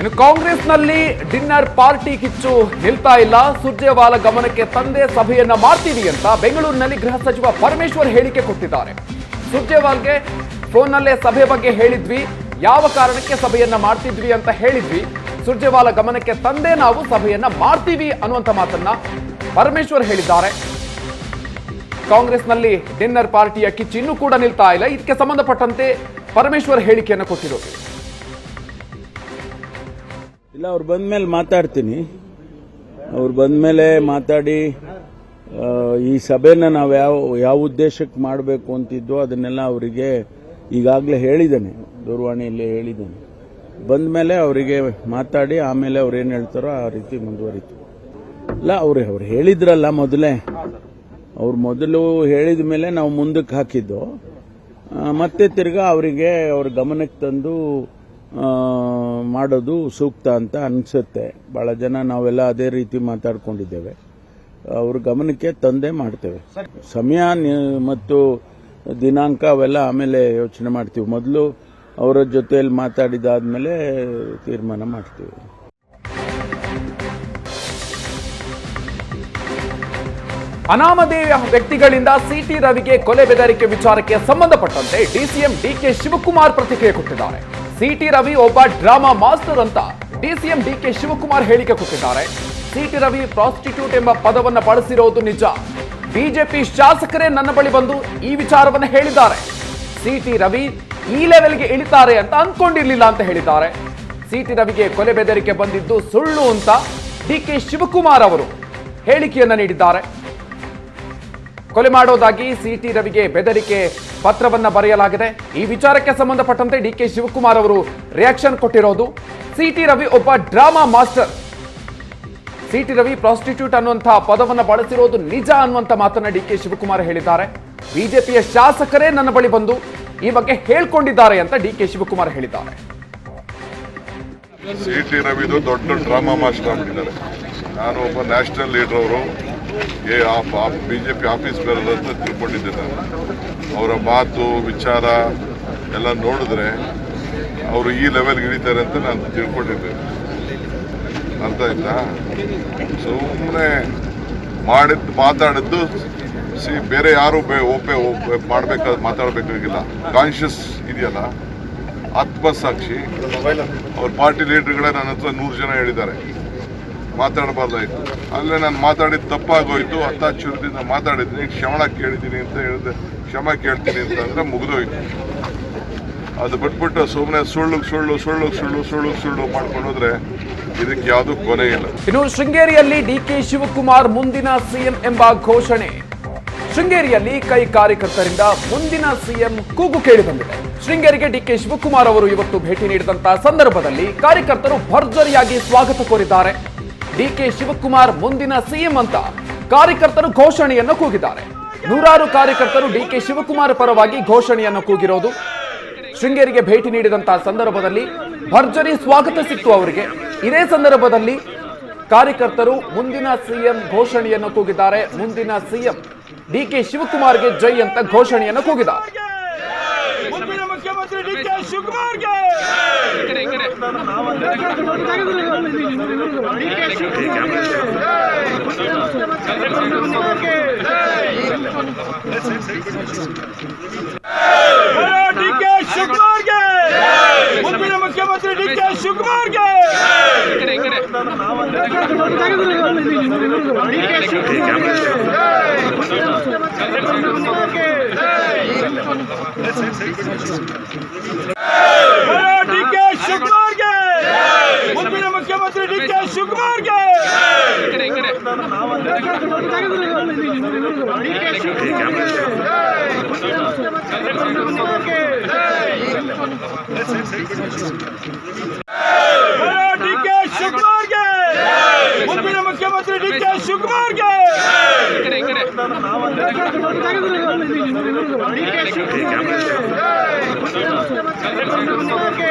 ಇನ್ನು ಕಾಂಗ್ರೆಸ್ನಲ್ಲಿ dinner party ಕಿಚ್ಚು ನಿಲ್ತಾ ಇಲ್ಲ. ಸುರ್ಜೇವಾಲ ಗಮನಕ್ಕೆ ತಂದೆ ಸಭೆಯನ್ನ ಮಾಡ್ತೀವಿ ಅಂತ ಬೆಂಗಳೂರಿನಲ್ಲಿ ಗೃಹ ಸಚಿವ ಪರಮೇಶ್ವರ್ ಹೇಳಿಕೆ ಕೊಟ್ಟಿದ್ದಾರೆ. ಸುರ್ಜೇವಾಲ್ಗೆ ಫೋನ್ನಲ್ಲೇ ಸಭೆ ಬಗ್ಗೆ ಹೇಳಿದ್ವಿ. ಯಾವ ಕಾರಣಕ್ಕೆ ಸಭೆಯನ್ನ ಮಾಡ್ತಿದ್ವಿ ಅಂತ ಹೇಳಿದ್ವಿ. ಸುರ್ಜೇವಾಲ ಗಮನಕ್ಕೆ ತಂದೆ ನಾವು ಸಭೆಯನ್ನ ಮಾಡ್ತೀವಿ ಅನ್ನುವಂಥ ಮಾತನ್ನ ಪರಮೇಶ್ವರ್ ಹೇಳಿದ್ದಾರೆ. ಕಾಂಗ್ರೆಸ್ನಲ್ಲಿ ಡಿನ್ನರ್ ಪಾರ್ಟಿಯ ಕಿಚ್ಚು ಇನ್ನೂ ಕೂಡ ನಿಲ್ತಾ ಇಲ್ಲ. ಇದಕ್ಕೆ ಸಂಬಂಧಪಟ್ಟಂತೆ ಪರಮೇಶ್ವರ್ ಹೇಳಿಕೆಯನ್ನು ಕೊಟ್ಟಿರೋದು. ಇಲ್ಲ, ಅವ್ರು ಬಂದ್ಮೇಲೆ ಮಾತಾಡ್ತೀನಿ. ಅವ್ರು ಬಂದ್ಮೇಲೆ ಮಾತಾಡಿ ಈ ಸಭೆನ ನಾವು ಯಾವ ಯಾವ ಉದ್ದೇಶಕ್ಕೆ ಮಾಡಬೇಕು ಅಂತಿದ್ವೋ ಅದನ್ನೆಲ್ಲ ಅವರಿಗೆ ಈಗಾಗಲೇ ಹೇಳಿದ್ದೇನೆ. ದೂರವಾಣಿಯಲ್ಲಿ ಹೇಳಿದ್ದೇನೆ. ಬಂದ ಮೇಲೆ ಅವರಿಗೆ ಮಾತಾಡಿ, ಆಮೇಲೆ ಅವ್ರು ಏನು ಹೇಳ್ತಾರೋ ಆ ರೀತಿ ಮುಂದುವರಿತು. ಇಲ್ಲ, ಅವ್ರು ಅವ್ರು ಹೇಳಿದ್ರಲ್ಲ ಮೊದಲೇ. ಅವ್ರು ಮೊದಲು ಹೇಳಿದ ಮೇಲೆ ನಾವು ಮುಂದಕ್ಕೆ ಹಾಕಿದ್ದು. ಮತ್ತೆ ತಿರ್ಗಾ ಅವರಿಗೆ ಅವ್ರ ಗಮನಕ್ಕೆ ತಂದು ಮಾಡೋದು ಸೂಕ್ತ ಅಂತ ಅನಿಸುತ್ತೆ. ಬಹಳ ಜನ ನಾವೆಲ್ಲ ಅದೇ ರೀತಿ ಮಾತಾಡ್ಕೊಂಡಿದ್ದೇವೆ. ಅವ್ರ ಗಮನಕ್ಕೆ ತಂದೆ ಮಾಡ್ತೇವೆ. ಸಮಯ ಮತ್ತು ದಿನಾಂಕ ಅವೆಲ್ಲ ಆಮೇಲೆ ಯೋಚನೆ ಮಾಡ್ತೀವಿ. ಮೊದಲು ಅವರ ಜೊತೆಯಲ್ಲಿ ಮಾತಾಡಿದಾದ್ಮೇಲೆ ತೀರ್ಮಾನ ಮಾಡ್ತೀವಿ. ಅನಾಮಧೇಯ ವ್ಯಕ್ತಿಗಳಿಂದ ಸಿಟಿ ರವಿಗೆ ಕೊಲೆ ಬೆದರಿಕೆ ವಿಚಾರಕ್ಕೆ ಸಂಬಂಧಪಟ್ಟಂತೆ ಡಿಸಿಎಂ ಡಿಕೆ ಶಿವಕುಮಾರ್ ಪ್ರತಿಕ್ರಿಯೆ ಕೊಟ್ಟಿದ್ದಾರೆ. ಸಿಟಿ ರವಿ ಒಬ್ಬ ಡ್ರಾಮಾ ಮಾಸ್ಟರ್ ಅಂತ ಡಿಸಿಎಂ ಡಿಕೆ ಶಿವಕುಮಾರ್ ಹೇಳಿಕೆ ಕೊಟ್ಟಿದ್ದಾರೆ. ಸಿಟಿ ರವಿ ಪ್ರಾಸ್ಟಿಟ್ಯೂಟ್ ಎಂಬ ಪದವನ್ನ ಬಳಸಿರೋದು ನಿಜ. ಬಿಜೆಪಿ ಶಾಸಕರೇ ನನ್ನ ಬಳಿ ಬಂದು ಈ ವಿಚಾರವನ್ನ ಹೇಳಿದ್ದಾರೆ. ಸಿಟಿ ರವಿ ಈ ಲೆವೆಲ್ಗೆ ಇಳಿತಾರೆ ಅಂತ ಅನ್ಕೊಂಡಿರ್ಲಿಲ್ಲ ಅಂತ ಹೇಳಿದ್ದಾರೆ. ಸಿಟಿ ರವಿಗೆ ಕೊಲೆ ಬೆದರಿಕೆ ಬಂದಿದ್ದು ಸುಳ್ಳು ಅಂತ ಡಿ ಕೆ ಶಿವಕುಮಾರ್ ಅವರು ಹೇಳಿಕೆಯನ್ನು ನೀಡಿದ್ದಾರೆ. ಕೊಲೆ ಮಾಡೋದಾಗಿ ಸಿಟಿ ರವಿಗೆ ಬೆದರಿಕೆ ಪತ್ರವನ್ನ ಬರೆಯಲಾಗಿದೆ. ಈ ವಿಚಾರಕ್ಕೆ ಸಂಬಂಧಪಟ್ಟಂತೆ ಡಿ ಕೆ ಶಿವಕುಮಾರ್ ಅವರು ರಿಯಾಕ್ಷನ್ ಕೊಟ್ಟಿರೋದು. ಸಿಟಿ ರವಿ ಒಬ್ಬ drama master. C T Ravi prostitute ಅನ್ನುವಂತಹ ಪದವನ್ನು ಬಳಸಿರೋದು ನಿಜ ಅನ್ನುವಂತ ಮಾತನ್ನ ಡಿ ಕೆ ಶಿವಕುಮಾರ್ ಹೇಳಿದ್ದಾರೆ. ಬಿಜೆಪಿಯ ಶಾಸಕರೇ ನನ್ನ ಬಳಿ ಬಂದು ಈ ಬಗ್ಗೆ ಹೇಳ್ಕೊಂಡಿದ್ದಾರೆ ಅಂತ ಡಿ ಕೆ ಶಿವಕುಮಾರ್ ಹೇಳಿದ್ದಾರೆ. ಸಿಟಿ ರವಿದು ದೊಡ್ಡ ಡ್ರಾಮಾ ಮಾಸ್ಟರ್ ಆಗಿದ್ದಾರೆ ನಾನು ಒಬ್ಬ ನ್ಯಾಷನಲ್ ಲೀಡರ್ ಅವರು. ಏ ಬಿ ಜೆ ಪಿ ಆಫೀಸ್ ಅಂತ ತಿಳ್ಕೊಂಡಿದ್ದೆ ನಾನು. ಅವರ ಮಾತು ವಿಚಾರ ಎಲ್ಲ ನೋಡಿದ್ರೆ ಅವರು ಈ ಲೆವೆಲ್ಗೆ ಇಳಿತಾರೆ ಅಂತ ನಾನು ತಿಳ್ಕೊಂಡಿದ್ದೆ. ಅರ್ಥ ಆಯ್ತಾ? ಸುಮ್ಮನೆ ಮಾಡಿದ್ದು ಮಾತಾಡಿದ್ದು ಸಿ ಬೇರೆ ಯಾರು ಓಪೆ ಮಾಡಬೇಕಾದ ಮಾತಾಡಬೇಕಾಗಿಲ್ಲ. ಕಾನ್ಷಿಯಸ್ ಇದೆಯಲ್ಲ ಆತ್ಮಸಾಕ್ಷಿ. ಅವ್ರ ಪಾರ್ಟಿ ಲೀಡರ್ಗಳೇ ನನ್ನ ಹತ್ರ ನೂರು ಜನ ಹೇಳಿದ್ದಾರೆ. ಮಾತಾಡಬಾರ್ದಾಯ್ತು. ಅಂದರೆ ನಾನು ಮಾತಾಡಿದ ತಪ್ಪಾಗೋಯ್ತು. ಹತ್ತಾಶ್ಚರ್ಯದಿಂದ ಮಾತಾಡಿದ್ದೀನಿ. ಕ್ಷಮಣ ಕೇಳಿದ್ದೀನಿ ಅಂತ ಹೇಳಿದೆ. ಕ್ಷಮ ಕೇಳ್ತೀನಿ ಅಂತ ಅಂದ್ರೆ ಮುಗಿದೋಯ್ತು. ಅದು ಬಿಟ್ಬಿಟ್ಟು ಸುಮ್ಮನೆ ಸುಳ್ಳು ಸುಳ್ಳು ಸುಳ್ಳು ಸುಳ್ಳು ಸುಳ್ಳು ಸುಳ್ಳು ಮಾಡ್ಕೊಂಡು ಇದಕ್ಕೆ ಯಾವುದು ಕೊನೆ ಇಲ್ಲ. ಇನ್ನು ಶೃಂಗೇರಿಯಲ್ಲಿ ಡಿ ಕೆ ಶಿವಕುಮಾರ್ ಮುಂದಿನ ಸಿಎಂ ಎಂಬ ಘೋಷಣೆ. ಶೃಂಗೇರಿಯಲ್ಲಿ ಕೈ ಕಾರ್ಯಕರ್ತರಿಂದ ಮುಂದಿನ ಸಿಎಂ ಕೂಗು ಕೇಳಿ ಬಂದಿದೆ. ಶೃಂಗೇರಿಗೆ ಡಿಕೆ ಶಿವಕುಮಾರ್ ಅವರು ಇವತ್ತು ಭೇಟಿ ನೀಡಿದಂತಹ ಸಂದರ್ಭದಲ್ಲಿ ಕಾರ್ಯಕರ್ತರು ಭರ್ಜರಿಯಾಗಿ ಸ್ವಾಗತ ಕೋರಿದ್ದಾರೆ. ಡಿಕೆ ಶಿವಕುಮಾರ್ ಮುಂದಿನ ಸಿಎಂ ಅಂತ ಕಾರ್ಯಕರ್ತರು ಘೋಷಣೆಯನ್ನು ಕೂಗಿದ್ದಾರೆ. ನೂರಾರು ಕಾರ್ಯಕರ್ತರು ಡಿಕೆ ಶಿವಕುಮಾರ್ ಪರವಾಗಿ ಘೋಷಣೆಯನ್ನು ಕೂಗಿರೋದು. ಶೃಂಗೇರಿಗೆ ಭೇಟಿ ನೀಡಿದಂತಹ ಸಂದರ್ಭದಲ್ಲಿ ಭರ್ಜರಿ ಸ್ವಾಗತ ಸಿಕ್ತು ಅವರಿಗೆ. ಇದೇ ಸಂದರ್ಭದಲ್ಲಿ ಕಾರ್ಯಕರ್ತರು ಮುಂದಿನ ಸಿಎಂ ಘೋಷಣೆಯನ್ನು ಕೂಗಿದ್ದಾರೆ. ಮುಂದಿನ ಸಿಎಂ ಡಿ ಕೆ ಶಿವಕುಮಾರ್ಗೆ ಜೈ ಅಂತ ಘೋಷಣೆಯನ್ನು ಕೂಗಿದ್ದಾರೆ. ಮುಂದಿನ ಮುಖ್ಯಮಂತ್ರಿ ಡಿ ಕೆ ಶಿವಕುಮಾರ್ಗೆ ಶಿವಕುಮಾರ್ಗೆ ಮುಂದಿನ ಮುಖ್ಯಮಂತ್ರಿ ಡಿ ಕೆ ಶಿವಕುಮಾರ್ಗೆ. ಡಿಕೆ ಶಿವಕುಮಾರ್ಗೆ ಮುಂದಿನ ಮುಖ್ಯಮಂತ್ರಿ ಡಿಕೆ ಶಿವಕುಮಾರ್ಗೆ ಮುಖ್ಯಮಂತ್ರಿ